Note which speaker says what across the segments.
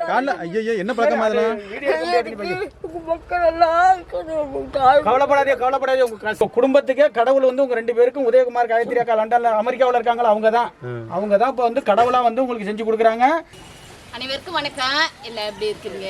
Speaker 1: காலைல ஐயோ என்ன பழக்கமா
Speaker 2: தாய்
Speaker 3: கவலைப்படாதே கவலைப்படாதே உங்க குடும்பத்துக்கே கடவுள் வந்து உங்க ரெண்டு பேருக்கும் உதயகுமார் காயத்ரி அக்கா லண்டன்ல அமெரிக்காவில் இருக்காங்களா? அவங்க தான் அவங்க தான் இப்போ வந்து கடவுளா வந்து உங்களுக்கு செஞ்சு கொடுக்குறாங்க.
Speaker 4: அனைவருக்கும் வணக்கம். எல்லாம் எப்படி இருக்கீங்க?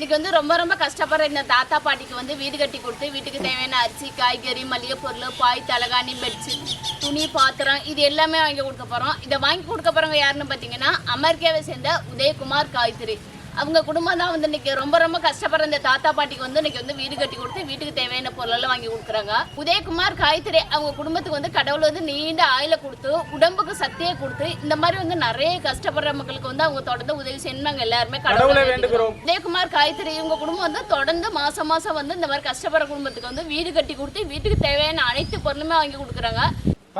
Speaker 4: இன்னைக்கு வந்து ரொம்ப ரொம்ப கஷ்டப்படுற இந்த தாத்தா பாட்டிக்கு வந்து வீடு கட்டி கொடுத்து வீட்டுக்கு தேவையான அரிசி காய்கறி மளிகை பொருள் பாய் தலகாணி பெட்ஷீட் துணி பாத்திரம் இது எல்லாமே வாங்கி கொடுக்க போறோம். இதை வாங்கி கொடுக்க போறவங்க யாருன்னு பார்த்தீங்கன்னா அமெரிக்காவை சேர்ந்த உதயகுமார் காய்த்திரி அவங்க குடும்பம் தான் வந்து இன்னைக்கு ரொம்ப ரொம்ப கஷ்டப்படுற இந்த தாத்தா பாட்டிக்கு வந்து இன்னைக்கு வந்து வீடு கட்டி கொடுத்து வீட்டுக்கு தேவையான பொருளெல்லாம் வாங்கி கொடுக்குறாங்க. உதயகுமார் காய்கறி அவங்க குடும்பத்துக்கு வந்து கடவுள் வந்து நீண்ட ஆயில கொடுத்து உடம்புக்கு சக்தியை கொடுத்து இந்த மாதிரி வந்து நிறைய கஷ்டப்படுற மக்களுக்கு வந்து அவங்க தொடர்ந்து உதவி செய்யணும் நாங்க எல்லாருமே
Speaker 3: கடவுளை வேண்டுகிறோம்.
Speaker 4: உதயகுமார் காய்கறி இவங்க குடும்பம் வந்து தொடர்ந்து மாசம் மாசம் வந்து இந்த மாதிரி கஷ்டப்படுற குடும்பத்துக்கு வந்து வீடு கட்டி கொடுத்து வீட்டுக்கு தேவையான அனைத்து பொருளுமே வாங்கி கொடுக்குறாங்க.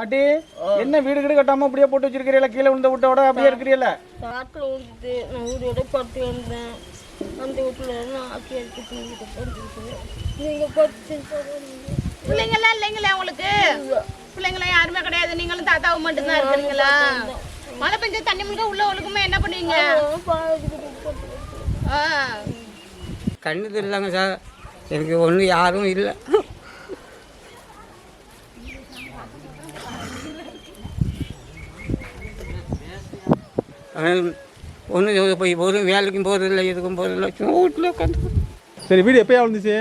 Speaker 3: பாட்டி என்ன வீடு வீடு கட்டாம அப்படியே போட்டு வச்சிருக்கிறீல கீழே விழுந்த விட்டோட அப்படியே இருக்கிறீல
Speaker 2: காட்டில் விழுந்துட்டு நான் வீடோட படுத்து வந்தேன். அந்த வீட்டில் நான் ஆக்கி எடுத்து தூங்கிட்டு படுத்துக்கிட்டு நீங்கள் படுத்து
Speaker 4: பிள்ளைங்களாம் இல்லைங்களா உங்களுக்கு? பிள்ளைங்களாம் யாருமே கிடையாது. நீங்களும் தாத்தாவும் மட்டும்தான் இருக்கிறீங்களா? மழை பெஞ்சா தண்ணி முழுக்க உள்ள ஒழுக்குமே என்ன பண்ணுவீங்க? ஆ.
Speaker 5: கண்ணு தெரியலங்க சார். எனக்கு ஒன்றும் யாரும் இல்லை. ஒன்றும் போய் ஒரு வேலைக்கும் போகிறதில்ல இதுக்கும் போகிறதில்ல சும்மா வீட்டில் உட்காந்து
Speaker 1: சரி வீடு எப்பயா விழுந்துச்சு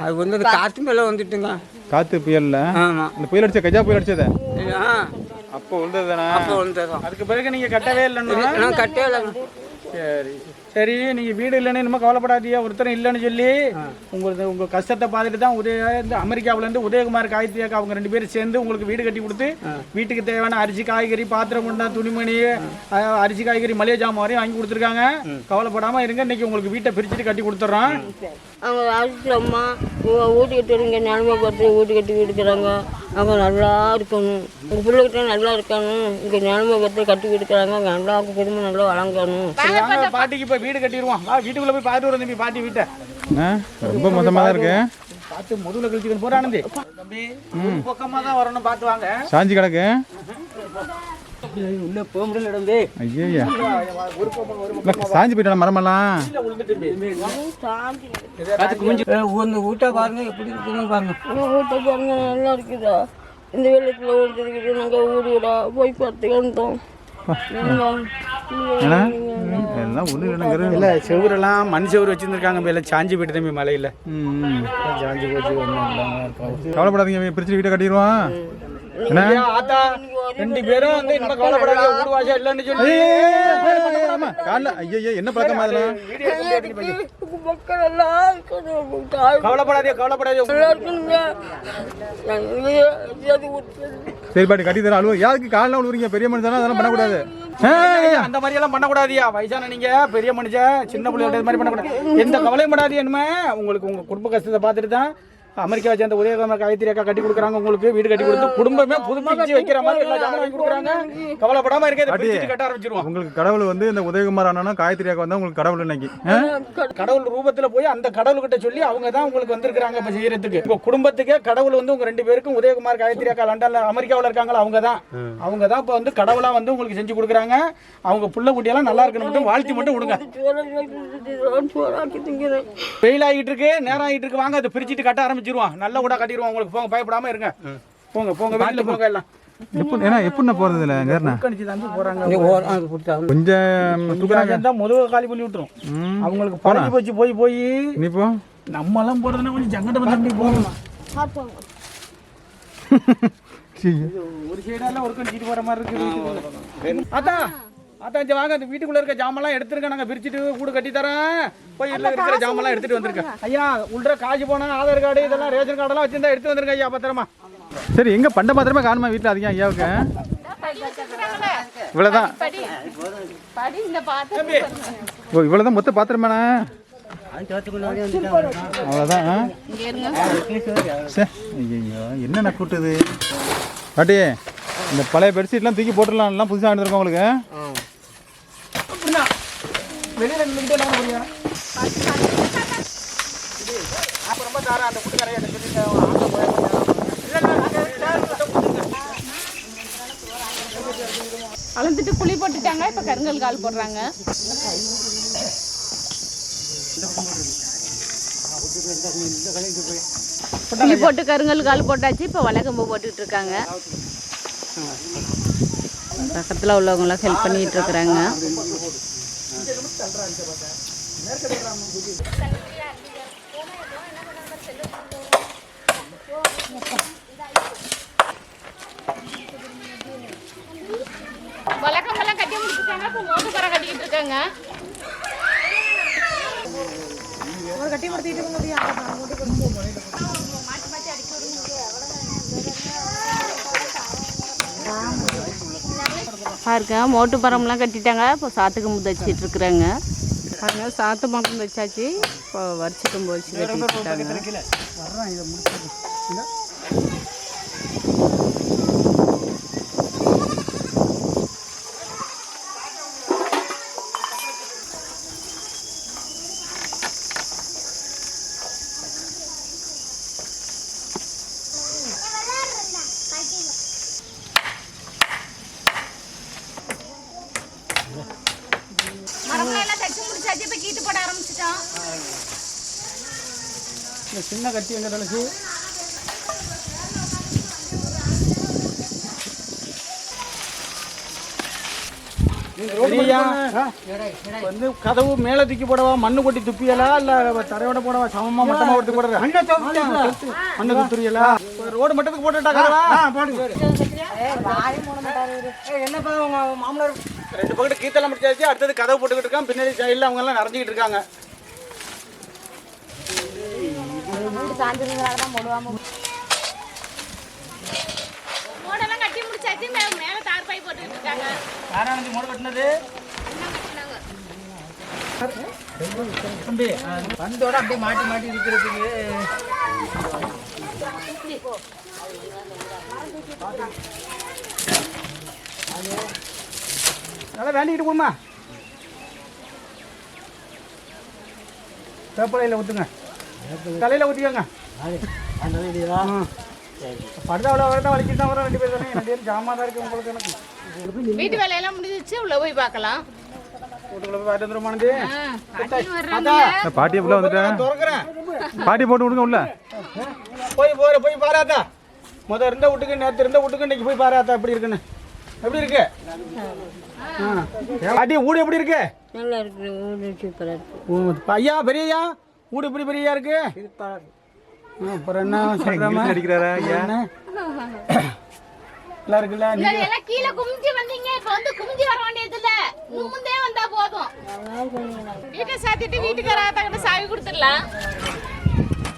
Speaker 5: அது வந்து காற்று மேலே வந்துட்டுங்க.
Speaker 1: காத்து புயல்ல?
Speaker 5: ஆமாம்
Speaker 1: இந்த புயல் அடிச்ச கஜா புயல் அடிச்சத?
Speaker 5: ஆ.
Speaker 1: அப்போ விழுந்தது தானே
Speaker 5: அப்போ வந்ததும்
Speaker 3: அதுக்கு பிறகு நீங்க கட்டவே இல்லைன்னா
Speaker 5: நான் கட்டே இல்லைங்க.
Speaker 3: சரி. சரி நீங்க வீடு இல்லைன்னு இன்னும் கவலைப்படாதீங்க ஒருத்தரும் இல்லைன்னு சொல்லி உங்களுக்கு உங்க கஷ்டத்தை பார்த்துட்டு தான் உதய இந்த அமெரிக்காவுல இருந்து உதயகுமார் காயத்ரி அக்கா அவங்க ரெண்டு பேரும் சேர்ந்து உங்களுக்கு வீடு கட்டி கொடுத்து வீட்டுக்கு தேவையான அரிசி காய்கறி பாத்திரம் கொண்டா துணிமணி அரிசி காய்கறி மளிகை ஜாமான் வரையும் வாங்கி கொடுத்துருக்காங்க. கவலைப்படாம இருங்க இன்னைக்கு உங்களுக்கு வீட்டை பிரிச்சுட்டு கட்டி கொடுத்துட்றோம்.
Speaker 2: அவங்க ஆசிட்டு அம்மா வீட்டு கட்டுறீங்க நிலமை பார்த்து வீட்டு கட்டி கொடுக்குறாங்க. அவங்க நல்லா இருக்கணும். உங்கள் பிள்ளைகிட்ட நல்லா இருக்கணும். இங்கே நிலமை பார்த்து கட்டி கொடுக்குறாங்க. நல்லா குடும்பம் நல்லா வழங்கணும்
Speaker 3: பாட்டிக்கு இப்ப வீடு கட்டிடுவோம். வா வீட்டுக்குள்ள போய் பார்த்துட்டு வரோம் தம்பி பாட்டி வீட்டை.
Speaker 1: ரொம்ப மோசமா தான் இருக்கு.
Speaker 3: பார்த்து முதுகுல கழிச்சுக்கணும் போறானந்தி தம்பி. ஒரு பக்கமா தான் வரணும் பார்த்து வாங்க.
Speaker 1: சாஞ்சி கிடக்கு.
Speaker 5: உள்ளே போக முடியல
Speaker 1: ஐயா சாஞ்சி போயிட்டான மரமெல்லாம்
Speaker 5: ஒன்று வீட்டை பாருங்க எப்படி இருக்குன்னு பாருங்க.
Speaker 2: வீட்டை பாருங்க நல்லா இருக்குதா? இந்த வெள்ளத்தில் நாங்கள் ஊரோட போய் பார்த்து வந்தோம்
Speaker 1: ஏன்னா? எல்லாம் ஒண்ணு இல்லைங்கிற
Speaker 3: இல்ல செவுரெல்லாம் மண் செவுரு வச்சிருந்துருக்காங்க மேல. சாஞ்சி போயிட்டு தம்பி மலையில. சாஞ்சி போச்சு
Speaker 1: கவலைப்படாதீங்க பிரிச்சு வீட்டை கட்டிடுவான்.
Speaker 3: ஆத்தா ரெண்டு பேரும் வந்து இன்னும் கவலைப்படாதீங்க ஊர் வாசம் இல்லைன்னு சொல்லி
Speaker 1: ஐயோ என்ன பழக்கமா இதெல்லாம்
Speaker 2: மக்கள் எல்லாம்
Speaker 3: கவலைப்படாதே கவலைப்படாதே
Speaker 1: சரி பாட்டி கட்டி தர அழுவ யாருக்கு காலைல விழுவுறீங்க பெரிய மனுஷனா அதெல்லாம் பண்ணக்கூடாது
Speaker 3: அந்த மாதிரி எல்லாம் பண்ணக்கூடாதியா வயசான நீங்க பெரிய மனுஷன் சின்ன இது மாதிரி பண்ணக்கூடாது எந்த கவலையும் படாது என்னமே உங்களுக்கு உங்க குடும்ப கஷ்டத்தை பார்த்துட்டு தான் அமெரிக்காவை சேர்ந்த உதயகுமார் காயத்ரி அக்கா கட்டி கொடுக்குறாங்க உங்களுக்கு வீடு கட்டி கொடுத்து குடும்பமே புதுப்பிச்சு வைக்கிற மாதிரி எல்லா ஜாமான் வாங்கி கொடுக்குறாங்க. கவலைப்படாம இருக்க கட்ட ஆரம்பிச்சிருவோம்.
Speaker 1: உங்களுக்கு கடவுள் வந்து இந்த உதயகுமார் அண்ணா காயத்ரியாக்கு வந்தா உங்களுக்கு கடவுள் இன்னைக்கு?
Speaker 3: கடவுள் ரூபத்துல போய் அந்த கடவுள்கிட்ட சொல்லி அவங்க தான் உங்களுக்கு வந்திருக்காங்க இப்ப செய்யறதுக்கு. உங்க குடும்பத்துக்கே கடவுள் வந்து உங்க ரெண்டு பேருக்கும் உதயகுமார் காயத்ரி அக்கா லண்டன்ல அமெரிக்காவுல இருக்காங்களா? அவங்க தான். அவங்க தான் இப்ப வந்து கடவுளா வந்து உங்களுக்கு செஞ்சு கொடுக்குறாங்க. அவங்க புள்ள குட்டியெல்லாம் நல்லா இருக்கணும் மட்டும் வாழ்த்தி மட்டும் விடுங்க வெயில் ஆகிட்டு இருக்கு நேரம் ஆகிட்டு இருக்கு வாங்க அதை பிரிச்சுட்டு கட்ட ஆரம்பிச்சிருவோம் நல்ல கூட கட்டிடுவோம் உங்களுக்கு போங்க பயப்படாம இருங்க. போங்க போங்க வெளியில போங்க எல்லாம்.
Speaker 1: எப்போ ஏன்னா எப்படிண்ணா போறது இல்ல கொஞ்சம்
Speaker 3: முதுக காலி பண்ணி விட்டுரும். அவங்களுக்கு பழகி போச்சு போய் போய்.
Speaker 1: நீ போ.
Speaker 3: நம்ம எல்லாம் போறதுன்னா கொஞ்சம் ஜங்கடம் தம்பி போகணும்? ஒரு சைடெல்லாம் ஒரு கணிச்சிட்டு போற மாதிரி இருக்கு அத்தா அத்தா இங்க வாங்க அந்த வீட்டுக்குள்ள இருக்க ஜாமெல்லாம் எடுத்துருங்க நாங்க பிரிச்சுட்டு கூடு கட்டி தரேன். போய் இதுல இருக்கிற ஜாமெல்லாம் எடுத்துட்டு வந்திருக்கேன் ஐயா உள்ள காசு போனா ஆதார் கார்டு இதெல்லாம் ரேஷன் கார்டெல்லாம் வச்சிருந்தா எடுத்து வந்துருங்க ஐயா பத்திரமா.
Speaker 1: சரி எங்க பண்ட மாத்திரமா காணுமா வீட்டுல அதிகம் ஐயாவுக்கு? இவ்வளவுதான்.
Speaker 4: படி படி இந்த பாத்து
Speaker 3: தம்பி
Speaker 1: ஓ இவ்வளவுதான் மொத்த பாத்திரமாண்ணா? ஐயையோ, என்னண்ணா கூட்டுது? பாட்டி இந்த பழைய பெட்ஷீட்லாம் தூக்கி போட்டுடலாம் எல்லாம் புதுசாக எடுத்துருக்கோம் உங்களுக்கு.
Speaker 3: வெளியில நின்றுட்டு என்ன பண்ணுவீங்க அப்புறமா தாரேன் அந்த குட்டுக்கரையை சொல்லிட்டு ஆட்டோ போய் இல்ல, இல்ல, அங்க இருக்கு.
Speaker 4: அளந்துட்டு புளி போட்டுட்டாங்க இப்போ கருங்கல் கால் போடுறாங்க. புளி போட்டு கருங்கல் கால் போட்டாச்சு இப்போ வளகம்பு போட்டுட்டு இருக்காங்க. பக்கத்தில் உள்ளவங்களாம் ஹெல்ப் பண்ணிட்டு இருக்கிறாங்க. வழக்கமெல்லாம் கட்டி முடிச்சுட்டாங்க இப்போ மோட்டு கரை கட்டிக்கிட்டு இருக்காங்க பாருங்க மோட்டு பரம்லாம் கட்டிட்டாங்க. இப்போ சாத்துக்கு முத்து வச்சுட்டு இருக்கிறாங்க. பாருங்க சாத்து மரம் வச்சாச்சு. இப்போ வரிச்சிக்கும் போச்சு கட்டிட்டு மரம்லாம் எல்லாம் தச்சு முடிச்சாச்சு இப்போ கீட்டு போட ஆரம்பிச்சிட்டோம்.
Speaker 3: இந்த சின்ன கட்டி எங்க தலைச்சு? வந்து கதவு மேல தூக்கி போடவா மண்ணு கொட்டி துப்பியலா இல்ல தரையோட போடவா சமமா மட்டமா ஒருத்தி போடுற மண்ணு துத்துறியலா ரோடு மட்டத்துக்கு போட்டுட்டா கதவா? ரெண்டு பக்கத்து கீத்தெல்லாம் முடிச்சாச்சு அடுத்தது கதவு போட்டுக்கிட்டு இருக்கான். பின்னாடி சைடில் அவங்க எல்லாம் நிறைஞ்சிக்கிட்டு இருக்காங்க. வந்தோட அப்படியே மாட்டி மாட்டி இருக்கிறதுக்கு. நல்லா வேண்டிக்கிட்டு போமா வேப்பலையில் ஊற்றுங்க தலையில் ஊற்றிக்கோங்க படுதாவில் வரதான் வலிக்கிட்டு தான் வரோம் ரெண்டு பேர் தானே. ரெண்டு பேரும் ஜாமான் தான் இருக்கு உங்களுக்கு எனக்கு.
Speaker 4: வீட்டு வேலையெல்லாம் முடிஞ்சிச்சு உள்ள போய் பார்க்கலாம். பாட்டி
Speaker 1: போட்டு விடுங்க உள்ள.
Speaker 3: போய் போற போய் பாராத்தா முத இருந்த வீட்டுக்கு நேற்று இருந்த வீட்டுக்கு இன்னைக்கு போய் பாராத்தா எப்படி இருக்குன்னு. எப்படி இருக்கு. பாட்டி வீடு எப்படி இருக்கு?
Speaker 2: நல்லா இருக்கு ஊடு சூப்பராக இருக்கு.
Speaker 3: ஐயா பெரியய்யா வீடு எப்படி பெரியயா இருக்கு? அப்புறம் என்ன சொல்றாம?
Speaker 1: அடிக்கிறாரா ஐயா?
Speaker 3: நல்லா இருக்குல்ல நீ
Speaker 4: இங்க எல்லாம் கீழே குமிஞ்சு வந்தீங்க இப்ப வந்து குமிஞ்சு வர வேண்டியது இல்ல நிமிந்தே வந்தா போதும். வீட்டை சாத்திட்டு வீட்டுக்கார ஆத்தாக்கிட்ட சாவி கொடுத்துடலாம்.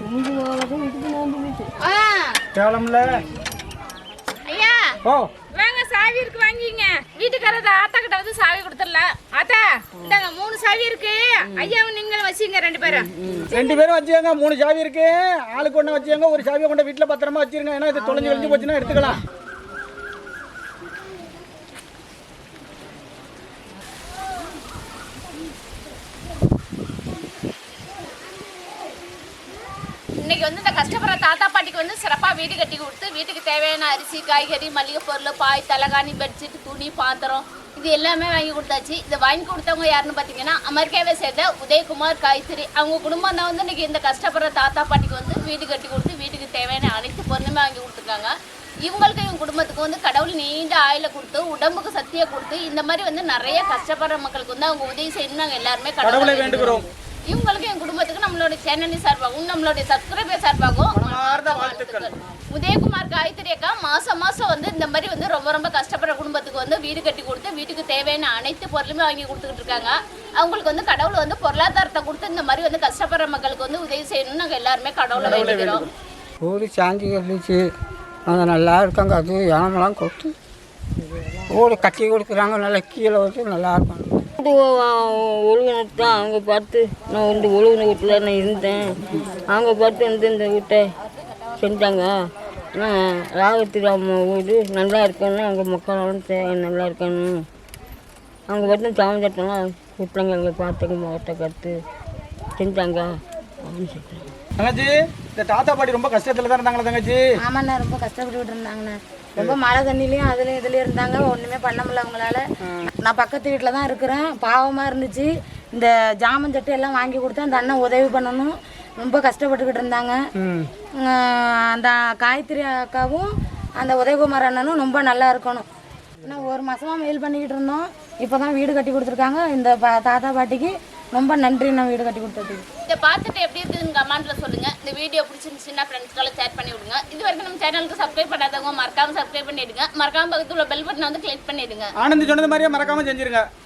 Speaker 2: குஞ்சு போகிறது வீட்டுக்கு நோம்பு வீட்டு.
Speaker 4: ஆ,
Speaker 3: கேவலம்ல?
Speaker 4: ஐயா.
Speaker 3: ஓ.
Speaker 4: வாங்க சாவி இருக்கு வாங்கிங்க வீட்டுக்காரத ஆத்தா கிட்ட வந்து சாவி கொடுத்துடலாம் ஆத்தா இந்தாங்க மூணு சாவி இருக்கு. ஐயாவும் நீங்களும் வச்சுங்க ரெண்டு பேரும்.
Speaker 3: ரெண்டு பேரும் வச்சுக்கோங்க மூணு சாவி இருக்கு. ஆளுக்கு ஒன்று வச்சுக்கோங்க ஒரு சாவியை கொண்டு வீட்டில் பத்திரமா வச்சிருங்க. ஏன்னா இது தொலைஞ்சு வெளிஞ்சு போச்சுன்னா எடுத்துக்கலாம்.
Speaker 4: வந்து இந்த கஷ்டப்படுற தாத்தா பாட்டிக்கு வந்து சிறப்பாக வீடு கட்டி கொடுத்து வீட்டுக்கு தேவையான அரிசி காய்கறி மளிகை பொருள் பாய் தலகாணி பெட்ஷீட் துணி பாத்திரம் இது எல்லாமே வாங்கி கொடுத்தாச்சு. இதை வாங்கி கொடுத்தவங்க யாருன்னு பார்த்தீங்கன்னா அமெரிக்காவை சேர்ந்த உதயகுமார் காய்த்திரி அவங்க குடும்பம் தான் வந்து இன்னைக்கு இந்த கஷ்டப்படுற தாத்தா பாட்டிக்கு வந்து வீடு கட்டி கொடுத்து வீட்டுக்கு தேவையான அனைத்து பொருளுமே வாங்கி கொடுத்துருக்காங்க. இவங்களுக்கு இவங்க குடும்பத்துக்கு வந்து கடவுள் நீண்ட ஆயில கொடுத்து உடம்புக்கு சக்தியை கொடுத்து இந்த மாதிரி வந்து நிறைய கஷ்டப்படுற மக்களுக்கு வந்து அவங்க உதவி செய்யணும் நாங்கள் எல்லாருமே
Speaker 3: கடவுளை வேண்டுகிறோம்.
Speaker 4: இவங்களுக்கு என் குடும்பத்துக்கு நம்மளோட சேனல் சார்பாகவும் நம்மளுடைய சப்ஸ்கிரைபர் சார்பாகவும். உதயகுமார் காயத்ரி அக்கா மாசம் மாசம் வந்து இந்த மாதிரி வந்து ரொம்ப ரொம்ப கஷ்டப்படுற குடும்பத்துக்கு வந்து வீடு கட்டி கொடுத்து வீட்டுக்கு தேவையான அனைத்து பொருளுமே வாங்கி கொடுத்துக்கிட்டு இருக்காங்க. அவங்களுக்கு வந்து கடவுள் வந்து பொருளாதாரத்தை கொடுத்து இந்த மாதிரி வந்து கஷ்டப்படுற மக்களுக்கு வந்து உதவி செய்யணும்னு நாங்கள் எல்லாருமே கடவுளை வேண்டிக்கிறோம்
Speaker 5: ஊடு சாந்தி இருந்துச்சு அவங்க நல்லா இருக்காங்க. அது இனமெல்லாம் கொடுத்து ஊடு கட்டி கொடுக்குறாங்க. நல்லா கீழே வந்து நல்லா இருக்கும்
Speaker 2: தான் அவங்க பார்த்து நான் வந்து ஒழுங்கின வீட்டில் நான் இருந்தேன். அவங்க பார்த்து வந்து இந்த வீட்டை செஞ்சாங்க. நான் ராகத்துக்கு அம்மா வீடு நல்லா இருக்கணும் அவங்க மக்களும் நல்லா இருக்கணும். அவங்க பார்த்து சமைச்சிட்டோம் பிள்ளைங்க எங்களை பார்த்துங்க முகத்தை கற்று செஞ்சாங்க. அப்படின்னு சொல்லிட்டாங்க.
Speaker 3: தங்கச்சி இந்த தாத்தா பாட்டி ரொம்ப கஷ்டத்துல தான் இருந்தாங்களா தங்கச்சி?
Speaker 6: ஆமாண்ணா ரொம்ப கஷ்டப்பட்டுக்கிட்டு இருந்தாங்கண்ணா. ரொம்ப மழை தண்ணிலையும் அதுலயும் இதுலயும் இருந்தாங்க. ஒண்ணுமே பண்ண முடியல அவங்களால. நான் பக்கத்து வீட்டில் தான் இருக்கிறேன். பாவமா இருந்துச்சு. இந்த ஜாமன் சட்டை எல்லாம் வாங்கி கொடுத்தா அந்த அண்ணன் உதவி பண்ணணும். ரொம்ப கஷ்டப்பட்டுக்கிட்டு இருந்தாங்க. அந்த காயத்ரி அக்காவும் அந்த உதயகுமார் அண்ணனும் ரொம்ப நல்லா இருக்கணும். நான் ஒரு மாசமா மெயில் பண்ணிக்கிட்டு இருந்தோம். இப்போதான் வீடு கட்டி கொடுத்துருக்காங்க. இந்த பா- தாத்தா பாட்டிக்கு ரொம்ப நன்றி நான் வீடு கட்டி கொடுத்ததுக்கு.
Speaker 4: இதை பார்த்துட்டு எப்படி இருக்குதுன்னு கமெண்ட்ல சொல்லுங்க. இந்த வீடியோ பிடிச்சிருந்துச்சுன்னா ஃப்ரெண்ட்ஸ்க்கெல்லாம் ஷேர் பண்ணி விடுங்க. இது வரைக்கும் நம்ம சேனலுக்கு சப்ஸ்கிரைப் பண்ணாதவங்க மறக்காம சப்ஸ்கிரைப் பண்ணிடுங்க. மறக்காம பக்கத்துல உள்ள பெல் பட்டனை வந்து கிளிக் பண்ணிடுங்க.
Speaker 3: ஆனந்த் சொன்னது மாதிரியே மறக்காம செஞ்சிருங்க.